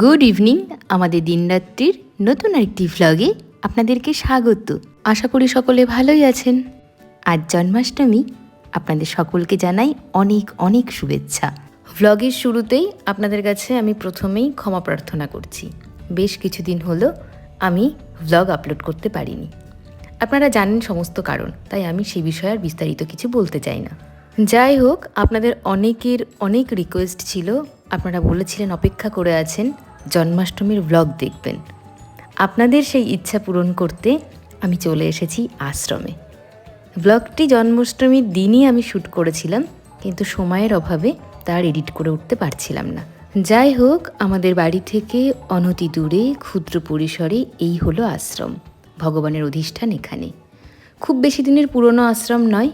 Good evening আমাদের দিনরাত্রির নতুন আরেকটি ভ্লগে আপনাদেরকে স্বাগত। আশা করি সকলে ভালোই আছেন। আজ জন্মাষ্টমী, আপনাদের সকলকে জানাই অনেক অনেক শুভেচ্ছা। ভ্লগের শুরুতেই আপনাদের কাছে আমি প্রথমেই ক্ষমা প্রার্থনা করছি। বেশ কিছুদিন হলো আমি ভ্লগ আপলোড করতে পারিনি। আপনারা জানেন সমস্ত কারণ, তাই আমি সেই বিষয়ে আর বিস্তারিত কিছু বলতে চাই না। যাই হোক, আপনাদের অনেকের অনেক রিকোয়েস্ট ছিল আপনারা বলেছিলেন অপেক্ষা করে আছেন, জন্মাষ্টমীর ব্লগ দেখবেন। আপনাদের সেই ইচ্ছা পূরণ করতে আমি চলে এসেছি আশ্রমে। ব্লগটি জন্মাষ্টমীর দিনই আমি শ্যুট করেছিলাম, কিন্তু সময়ের অভাবে তার এডিট করে উঠতে পারছিলাম না। যাই হোক, আমাদের বাড়ি থেকে অনতি দূরে ক্ষুদ্র পরিসরে এই হলো আশ্রম, ভগবানের অধিষ্ঠান এখানে। খুব বেশি দিনের পুরনো আশ্রম নয়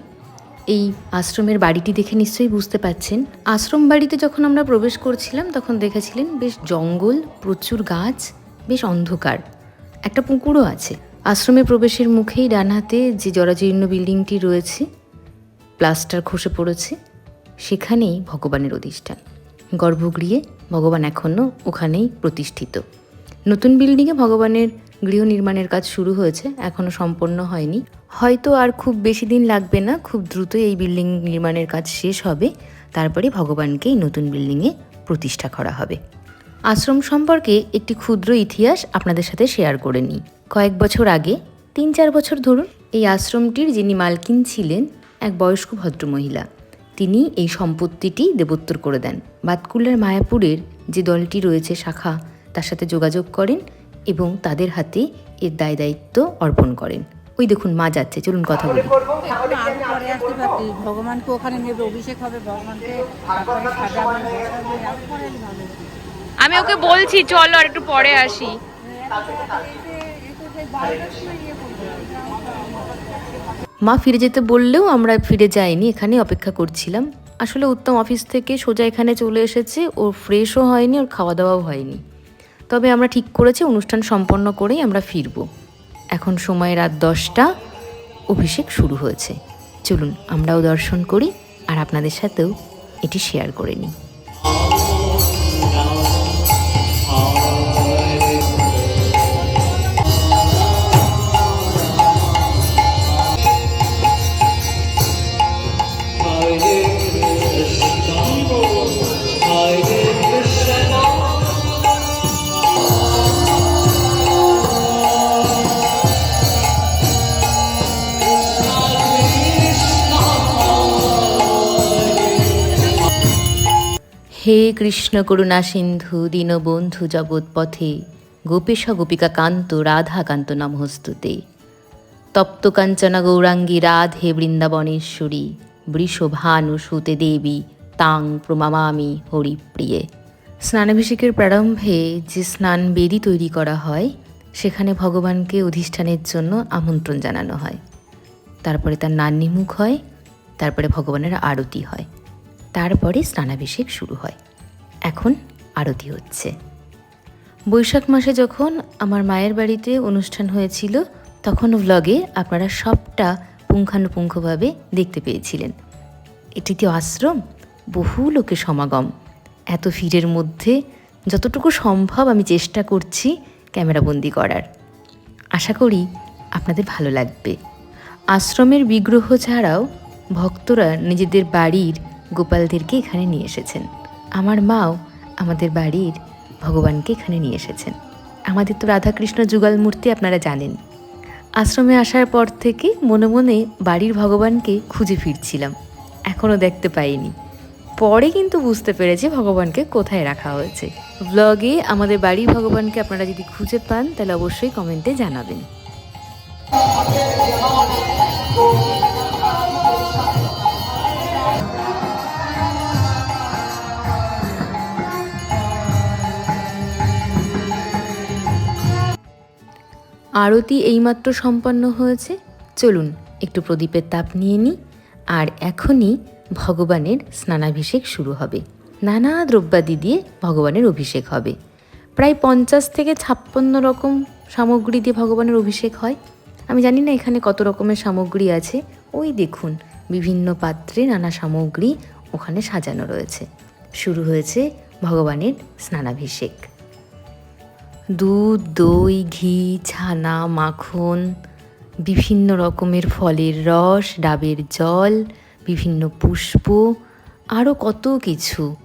এই আশ্রমের বাড়িটি দেখে নিশ্চয়ই বুঝতে পাচ্ছেন। আশ্রম বাড়িতে যখন আমরা প্রবেশ করছিলাম, তখন দেখেছিলেন বেশ জঙ্গল, প্রচুর গাছ, বেশ অন্ধকার। একটা পুকুরও আছে। আশ্রমে প্রবেশের মুখেই ডান হাতে যে জরাজীর্ণ বিল্ডিংটি রয়েছে, প্লাস্টার খসে পড়েছে, সেখানেই ভগবানের অধিষ্ঠান। গর্ভগৃহে ভগবান এখনও ওখানেই প্রতিষ্ঠিত। নতুন বিল্ডিংয়ে ভগবানের গৃহ নির্মাণের কাজ শুরু হয়েছে এখনও সম্পন্ন হয়নি। হয়তো আর খুব বেশি দিন লাগবে না, খুব দ্রুত এই বিল্ডিং নির্মাণের কাজ শেষ হবে, তারপরে ভগবানকে এই নতুন বিল্ডিংয়ে প্রতিষ্ঠা করা হবে। আশ্রম সম্পর্কে একটি ক্ষুদ্র ইতিহাস আপনাদের সাথে শেয়ার করে নিই। কয়েক বছর আগে, তিন চার বছর ধরুন, এই আশ্রমটির যিনি মালকিন ছিলেন, এক বয়স্ক ভদ্রমহিলা। তিনি এই সম্পত্তিটি দেবোত্তর করে দেন। বাতকুল্লার মায়াপুরের যে দলটি রয়েছে শাখা, তার সাথে যোগাযোগ করেন এবং তাদের হাতে এর দায় দায়িত্ব অর্পণ করেন ওই দেখুন মা যাচ্ছে চলুন কথা বলি ভগবানকে ওখানে নেবে অভিষেক হবে ভগবানকে। আমি ওকে বলছি চলো আর একটু পরে আসি। মা ফিরে যেতে বললেও আমরা ফিরে যাইনি এখানে অপেক্ষা করছিলাম আসলে উত্তম অফিস থেকে সোজা এখানে চলে এসেছে ওর ফ্রেশও হয়নি ওর খাওয়া দাওয়াও হয়নি তবে আমরা ঠিক করেছি, অনুষ্ঠান সম্পন্ন করেই আমরা ফিরব। এখন সময় রাত দশটা। অভিষেক শুরু হয়েছে। চলুন আমরাও দর্শন করি আর আপনাদের সাথেও এটি শেয়ার করে নিই। হে কৃষ্ণ করুণা সিন্ধু, দীনবন্ধু জগৎপথে, গোপেশ গোপিকা কান্ত রাধা কান্ত নমস্তুতে। তপ্ত কাঞ্চনা গৌরাঙ্গী, রাধে বৃন্দাবনেশ্বরী, বৃষভানু সুতে দেবী, তাং প্রমামামি হরিপ্রিয়ে। স্নানাভিষেকের প্রারম্ভে যে স্নান বেদি তৈরি করা হয়, সেখানে ভগবানকে অধিষ্ঠানের জন্য আমন্ত্রণ জানানো হয়। তারপরে তার নান্নিমুখ হয়, তারপরে ভগবানের আরতি হয়। তারপরে স্নানাভিষেক শুরু হয়। এখন আরতি হচ্ছে। বৈশাখ মাসে যখন আমার মায়ের বাড়িতে অনুষ্ঠান হয়েছিল, তখন ভ্লগে আপনারা সবটা পুঙ্খানুপুঙ্খভাবে দেখতে পেয়েছিলেন। এটি তো আশ্রম, বহু লোকের সমাগম। এত ভিড়ের মধ্যে যতটুকু সম্ভব আমি চেষ্টা করছি ক্যামেরাবন্দি করার। আশা করি আপনাদের ভালো লাগবে। আশ্রমের বিগ্রহ ছাড়াও ভক্তরা নিজেদের বাড়ির গোপালদেরকে এখানে নিয়ে এসেছেন। আমার মাও আমাদের বাড়ির ভগবানকে এখানে নিয়ে এসেছেন। আমাদের তো রাধাকৃষ্ণ যুগল মূর্তি আপনারা জানেন। আশ্রমে আসার পর থেকে মনে মনে বাড়ির ভগবানকে খুঁজে ফিরছিলাম। এখনও দেখতে পাইনি। পরে কিন্তু বুঝতে পেরেছি ভগবানকে কোথায় রাখা হয়েছে। ব্লগে আমাদের বাড়ির ভগবানকে আপনারা যদি খুঁজে পান, তাহলে অবশ্যই কমেন্টে জানাবেন। আরতি এইমাত্র সম্পন্ন হয়েছে। চলুন একটু প্রদীপের তাপ নিয়ে নিই, আর এখনই ভগবানের স্নানাভিষেক শুরু হবে। নানা দ্রব্যাদি দিয়ে ভগবানের অভিষেক হবে। প্রায় পঞ্চাশ থেকে ছাপ্পান্ন রকম সামগ্রী দিয়ে ভগবানের অভিষেক হয়। আমি জানি না এখানে কত রকমের সামগ্রী আছে। ওই দেখুন, বিভিন্ন পাত্রে নানা সামগ্রী ওখানে সাজানো রয়েছে। শুরু হয়েছে ভগবানের স্নানাভিষেক। দুধ, দই, ঘি, ছানা, মাখন, বিভিন্ন রকমের ফলের রস, ডাবের জল, বিভিন্ন পুষ্প আরও কত কিছু।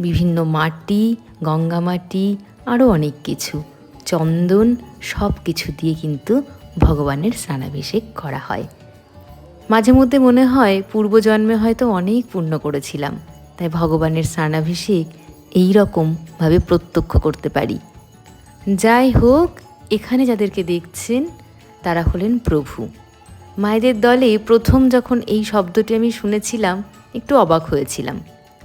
বিভিন্ন মাটি, গঙ্গা মাটি আরও অনেক কিছু। চন্দন সব কিছু দিয়ে কিন্তু ভগবানের স্নানাভিষেক করা হয়। মাঝে মধ্যে মনে হয় পূর্বজন্মে হয়তো অনেক পুণ্য করেছিলাম। তাই ভগবানের স্নানাভিষেক এই রকমভাবে প্রত্যক্ষ করতে পারি। যাই হোক, এখানে যাদেরকে দেখছেন, তারা হলেন প্রভু। মায়েদের দলে প্রথম যখন এই শব্দটি আমি শুনেছিলাম, একটু অবাক হয়েছিলাম।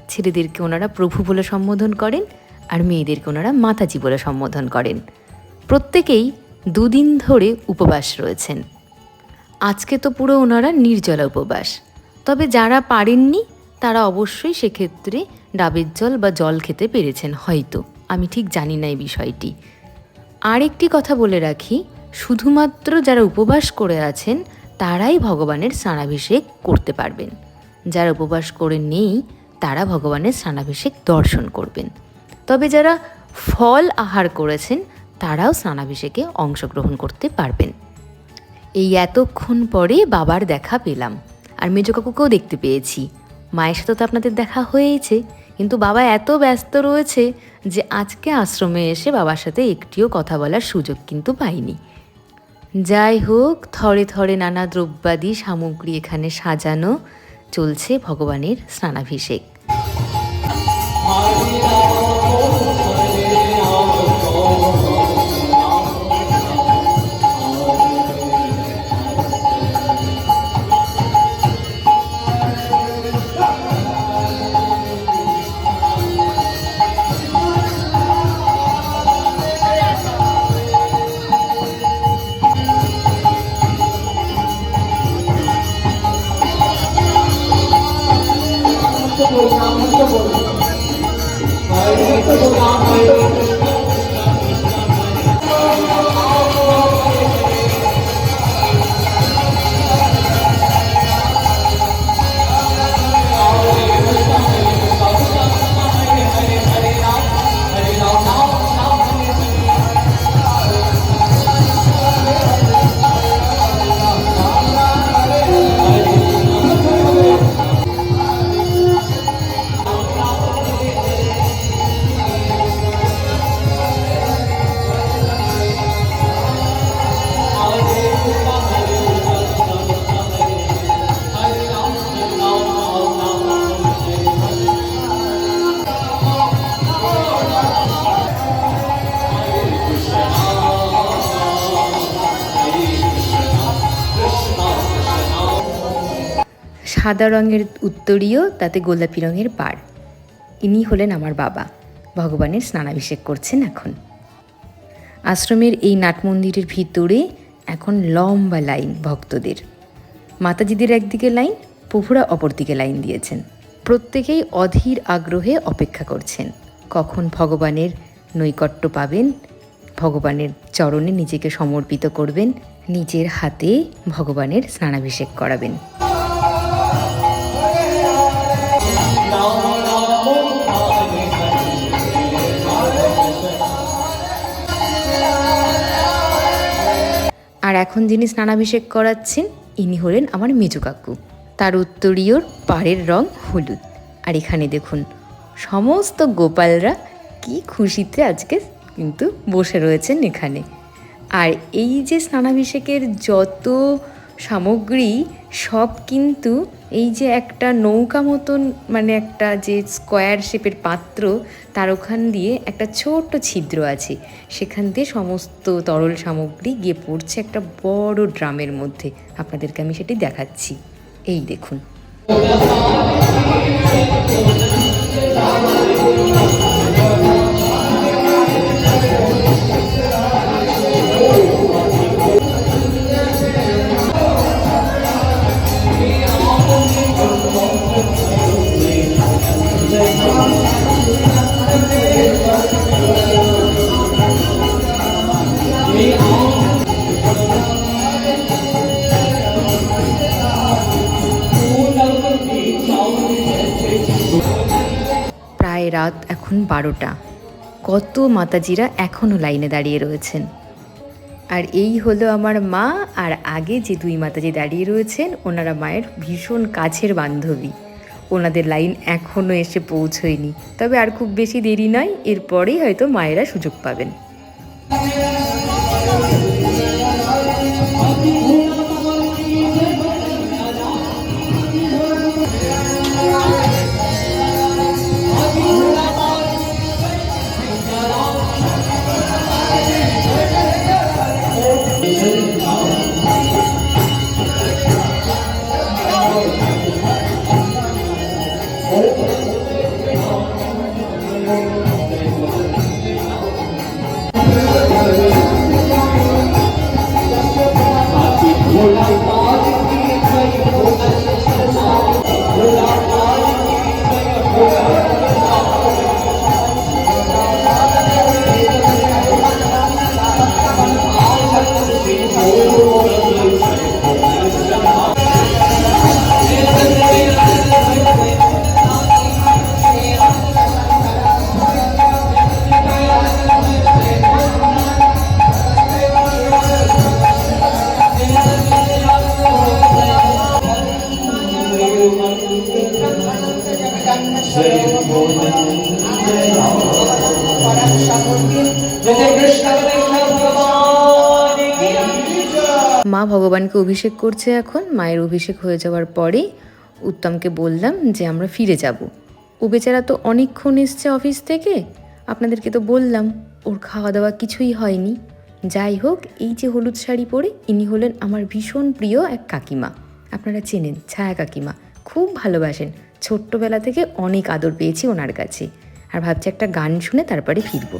ছেলেদেরকে ওনারা প্রভু বলে সম্বোধন করেন আর মেয়েদেরকে ওনারা মাতাজি বলে সম্বোধন করেন। প্রত্যেকেই দুদিন ধরে উপবাস রয়েছেন। আজকে তো পুরো ওনারা নির্জলা উপবাস। তবে যারা পারেননি, তারা অবশ্যই সেক্ষেত্রে ডাবের জল বা জল খেতে পেরেছেন হয়তো। আমি ঠিক জানি না এই বিষয়টি। আরেকটি কথা বলে রাখি, শুধুমাত্র যারা উপবাস করে আছেন, তারাই ভগবানের স্নানাভিষেক করতে পারবেন। যারা উপবাস করে নেই, তারা ভগবানের স্নানাভিষেক দর্শন করবেন। তবে যারা ফল আহার করেছেন, তারাও স্নানাভিষেকে অংশগ্রহণ করতে পারবেন। এই এতক্ষণ পরে বাবার দেখা পেলাম। আর মেজো কাকুকেও দেখতে পেয়েছি। মায়ের সাথে তো আপনাদের দেখা হয়েইছে। কিন্তু বাবা এত ব্যস্ত রয়েছে যে আজকে আশ্রমে এসে বাবার সাথে একটিও কথা বলার সুযোগ কিন্তু পাইনি। যাই হোক, থরে থরে নানা দ্রব্যাদি সামগ্রী এখানে সাজানো চলছে ভগবানের স্নানাভিষেক। সাদা রঙের উত্তরীয়, তাতে গোলাপি রঙের পাড় ইনি হলেন আমার বাবা। ভগবানের স্নানাভিষেক করছেন এখন। আশ্রমের এই নাট মন্দিরের ভিতরে এখন লম্বা লাইন ভক্তদের। মাতাজিদের একদিকে লাইন, প্রভুরা অপরদিকে লাইন দিয়েছেন। প্রত্যেকেই অধীর আগ্রহে অপেক্ষা করছেন। কখন ভগবানের নৈকট্য পাবেন, ভগবানের চরণে নিজেকে সমর্পিত করবেন, নিজের হাতে ভগবানের স্নানাভিষেক করাবেন। আর এখন যিনি স্নানাভিষেক করাচ্ছেন, ইনি হলেন আমার মেজু কাকু। তার উত্তরীয়র পাড়ের রং হলুদ। আর এখানে দেখুন, সমস্ত গোপালরা কি খুশিতে আজকে কিন্তু বসে রয়েছেন এখানে। আর এই যে স্নানাভিষেকের যত সামগ্রী সব কিন্তু এই যে একটা নৌকা মতন মানে একটা যে স্কোয়ার শেপের পাত্র, তার ওখান দিয়ে একটা ছোট্ট ছিদ্র আছে। সেখান দিয়ে সমস্ত তরল সামগ্রী গিয়ে পড়ছে একটা বড় ড্রামের মধ্যে। আপনাদেরকে আমি সেটি দেখাচ্ছি। এই দেখুন। এখন বারোটা। কত মাতাজিরা এখনও লাইনে দাঁড়িয়ে রয়েছেন। আর এই হলো আমার মা আর আগে যে দুই মাতাজি দাঁড়িয়ে রয়েছেন, ওনারা মায়ের ভীষণ কাছের বান্ধবী। ওনাদের লাইন এখনও এসে পৌঁছয়নি। তবে আর খুব বেশি দেরি নয়, এরপরেই হয়তো মায়েরা সুযোগ পাবেন। মা ভগবানকে অভিষেক করছে এখন। মায়ের অভিষেক হয়ে যাওয়ার পরেই উত্তমকে বললাম যে আমরা ফিরে যাব। ও বেচারা তো অনেকক্ষণ এসছে অফিস থেকে। আপনাদেরকে তো বললাম, ওর খাওয়া দাওয়া কিছুই হয়নি। যাই হোক, এই যে হলুদ শাড়ি পরে ইনি হলেন আমার ভীষণ প্রিয় এক কাকিমা। আপনারা চেনেন, ছায়া কাকিমা। খুব ভালোবাসেন। ছোট্টবেলা থেকে অনেক আদর পেয়েছি ওনার কাছে। আর ভাবছি একটা গান শুনে তারপরে ফিরবো।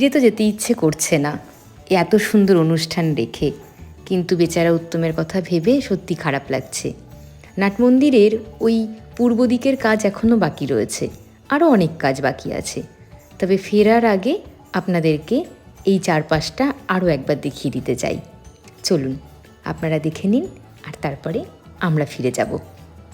ফিরে তো যেতে ইচ্ছে করছে না। এত সুন্দর অনুষ্ঠান রেখে কিন্তু বেচারা উত্তমের কথা ভেবে সত্যি খারাপ লাগছে। নাটমন্দিরের ওই পূর্ব দিকের কাজ এখনও বাকি রয়েছে। আরও অনেক কাজ বাকি আছে। তবে ফেরার আগে আপনাদেরকে এই চারপাশটা আরও একবার দেখিয়ে দিতে চাই। চলুন, আপনারা দেখে নিন আর তারপরে আমরা ফিরে যাব।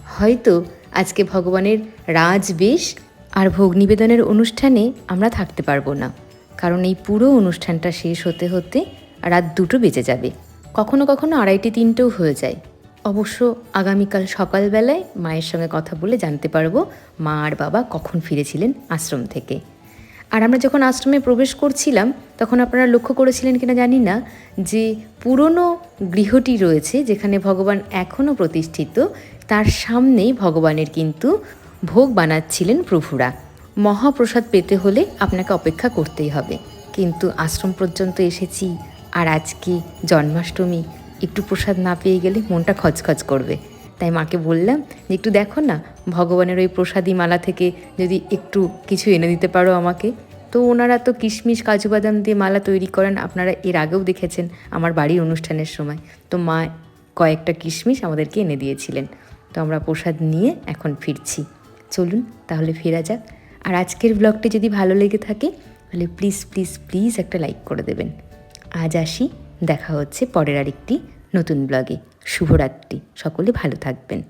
হয়তো আজকে ভগবানের রাজবেশ আর ভোগ নিবেদনের অনুষ্ঠানে আমরা থাকতে পারব না। কারণ এই পুরো অনুষ্ঠানটা শেষ হতে হতে রাত দুটো বেজে যাবে। কখনো কখনো আড়াইটে তিনটেও হয়ে যায়। অবশ্য আগামীকাল সকালবেলায় মায়ের সঙ্গে কথা বলে জানতে পারব মা আর বাবা কখন ফিরেছিলেন আশ্রম থেকে। আর আমরা যখন আশ্রমে প্রবেশ করছিলাম, তখন আপনারা লক্ষ্য করেছিলেন কিনা জানি না, যে পুরনো গৃহটি রয়েছে যেখানে ভগবান এখনও প্রতিষ্ঠিত, তার সামনেই ভগবানের কিন্তু ভোগ বানাচ্ছিলেন প্রভুরা। মহাপ্রসাদ পেতে হলে আপনাকে অপেক্ষা করতেই হবে। কিন্তু আশ্রম পর্যন্ত এসেছি, আর আজকে জন্মাষ্টমী, একটু প্রসাদ না পেয়ে গেলে মনটা খচখচ করবে। তাই মাকে বললাম, যে একটু দেখো না, ভগবানের ওই প্রসাদী মালা থেকে যদি একটু কিছু এনে দিতে পারো আমাকে। তো ওনারা তো কিশমিশ, কাজু বাদাম দিয়ে মালা তৈরি করেন, আপনারা এর আগেও দেখেছেন আমার বাড়ির অনুষ্ঠানের সময়। তো মা কয়েকটা কিশমিশ আমাদেরকে এনে দিয়েছিলেন। তো আমরা প্রসাদ নিয়ে এখন ফিরছি। চলুন, তাহলে ফেরা যাক। আর আজকের ব্লগটি যদি ভালো লেগে থাকে, তাহলে প্লিজ প্লিজ প্লিজ একটা লাইক করে দেবেন। আজ আসি, দেখা হচ্ছে পরের আরেকটি নতুন ব্লগে শুভরাত্রি, সকলে ভালো থাকবেন।